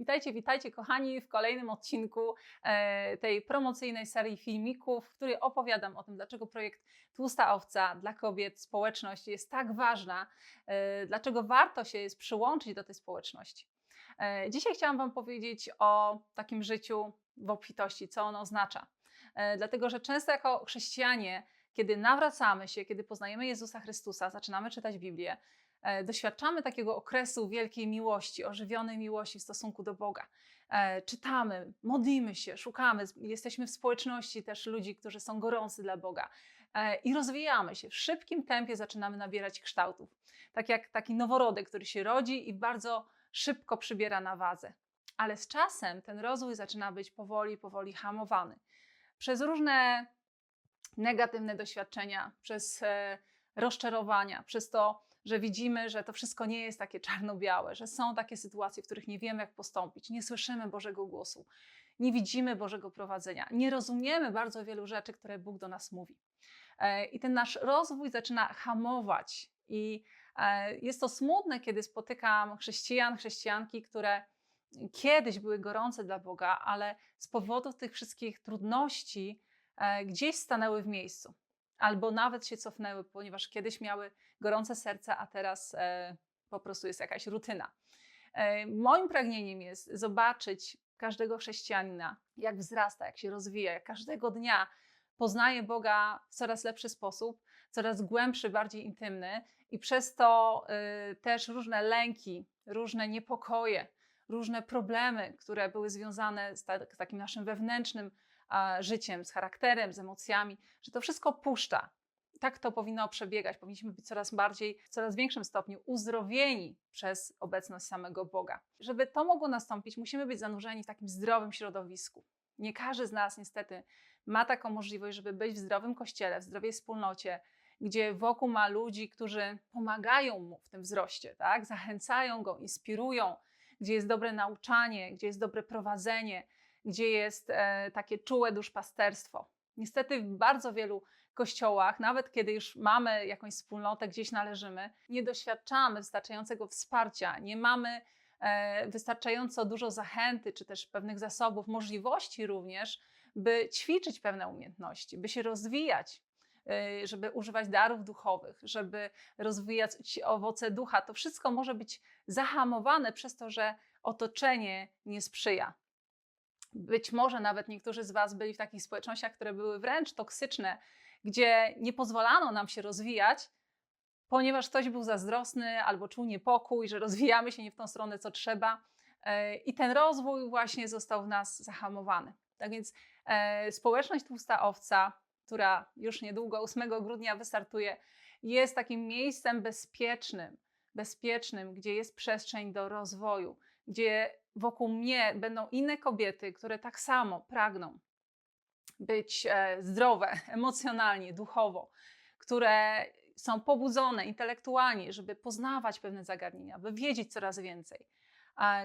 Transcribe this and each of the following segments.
Witajcie, witajcie kochani w kolejnym odcinku e, tej promocyjnej serii filmików, w której opowiadam o tym, dlaczego projekt Tłusta Owca dla kobiet, społeczność jest tak ważna, e, dlaczego warto się jest przyłączyć do tej społeczności. E, dzisiaj chciałam Wam powiedzieć o takim życiu w obfitości, co ono oznacza. Dlatego, że często jako chrześcijanie, kiedy nawracamy się, kiedy poznajemy Jezusa Chrystusa, zaczynamy czytać Biblię, doświadczamy takiego okresu wielkiej miłości, ożywionej miłości w stosunku do Boga. E, Czytamy, modlimy się, szukamy, jesteśmy w społeczności też ludzi, którzy są gorący dla Boga e, i rozwijamy się. W szybkim tempie zaczynamy nabierać kształtów. Tak jak taki noworodek, który się rodzi i bardzo szybko przybiera na wadze. Ale z czasem ten rozwój zaczyna być powoli, powoli hamowany. Przez różne negatywne doświadczenia, przez e, rozczarowania, przez to, że widzimy, że to wszystko nie jest takie czarno-białe, że są takie sytuacje, w których nie wiemy, jak postąpić, nie słyszymy Bożego głosu, nie widzimy Bożego prowadzenia, nie rozumiemy bardzo wielu rzeczy, które Bóg do nas mówi. E, I ten nasz rozwój zaczyna hamować. I e, jest to smutne, kiedy spotykam chrześcijan, chrześcijanki, które kiedyś były gorące dla Boga, ale z powodu tych wszystkich trudności e, gdzieś stanęły w miejscu. Albo nawet się cofnęły, ponieważ kiedyś miały gorące serce, a teraz e, po prostu jest jakaś rutyna. E, moim pragnieniem jest zobaczyć każdego chrześcijanina, jak wzrasta, jak się rozwija, jak każdego dnia poznaje Boga w coraz lepszy sposób, coraz głębszy, bardziej intymny i przez to y, też różne lęki, różne niepokoje, różne problemy, które były związane z, ta, z takim naszym wewnętrznym życiem, z charakterem, z emocjami, że to wszystko puszcza. Tak to powinno przebiegać. Powinniśmy być coraz bardziej, w coraz większym stopniu uzdrowieni przez obecność samego Boga. Żeby to mogło nastąpić, musimy być zanurzeni w takim zdrowym środowisku. Nie każdy z nas niestety ma taką możliwość, żeby być w zdrowym kościele, w zdrowej wspólnocie, gdzie wokół ma ludzi, którzy pomagają mu w tym wzroście, tak? zachęcają go, inspirują, gdzie jest dobre nauczanie, gdzie jest dobre prowadzenie, gdzie jest e, takie czułe duszpasterstwo. Niestety w bardzo wielu kościołach, nawet kiedy już mamy jakąś wspólnotę, gdzieś należymy, nie doświadczamy wystarczającego wsparcia, nie mamy e, wystarczająco dużo zachęty, czy też pewnych zasobów, możliwości również, by ćwiczyć pewne umiejętności, by się rozwijać, y, żeby używać darów duchowych, żeby rozwijać owoce ducha. To wszystko może być zahamowane przez to, że otoczenie nie sprzyja. Być może nawet niektórzy z Was byli w takich społecznościach, które były wręcz toksyczne, gdzie nie pozwalano nam się rozwijać, ponieważ ktoś był zazdrosny albo czuł niepokój, że rozwijamy się nie w tą stronę, co trzeba. Y, I ten rozwój właśnie został w nas zahamowany. Tak więc e, społeczność Tłusta Owca, która już niedługo, 8 grudnia wystartuje, jest takim miejscem bezpiecznym, bezpiecznym, gdzie jest przestrzeń do rozwoju, gdzie wokół mnie będą inne kobiety, które tak samo pragną być e, zdrowe emocjonalnie, duchowo, które są pobudzone intelektualnie, żeby poznawać pewne zagadnienia, by wiedzieć coraz więcej,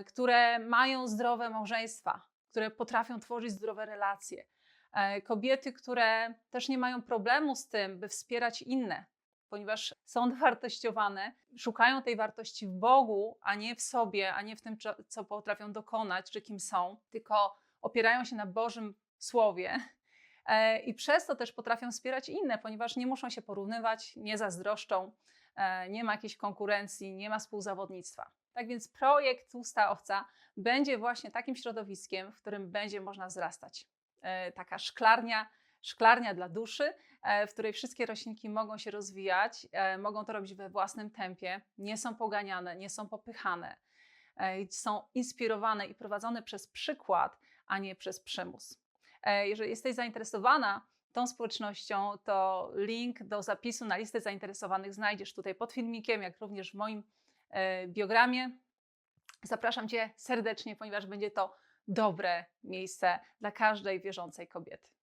które mają zdrowe małżeństwa, które potrafią tworzyć zdrowe relacje. E, kobiety, które też nie mają problemu z tym, by wspierać inne, ponieważ są wartościowane, szukają tej wartości w Bogu, a nie w sobie, a nie w tym, co potrafią dokonać, czy kim są, tylko opierają się na Bożym Słowie. E, I przez to też potrafią wspierać inne, ponieważ nie muszą się porównywać, nie zazdroszczą, e, nie ma jakiejś konkurencji, nie ma współzawodnictwa. Tak więc projekt Tłusta Owca będzie właśnie takim środowiskiem, w którym będzie można wzrastać. E, taka szklarnia, szklarnia dla duszy, e, w której wszystkie roślinki mogą się rozwijać, e, mogą to robić we własnym tempie, nie są poganiane, nie są popychane, są inspirowane i prowadzone przez przykład, a nie przez przymus. Jeżeli jesteś zainteresowana tą społecznością, to link do zapisu na listę zainteresowanych znajdziesz tutaj pod filmikiem, jak również w moim biogramie. Zapraszam Cię serdecznie, ponieważ będzie to dobre miejsce dla każdej wierzącej kobiety.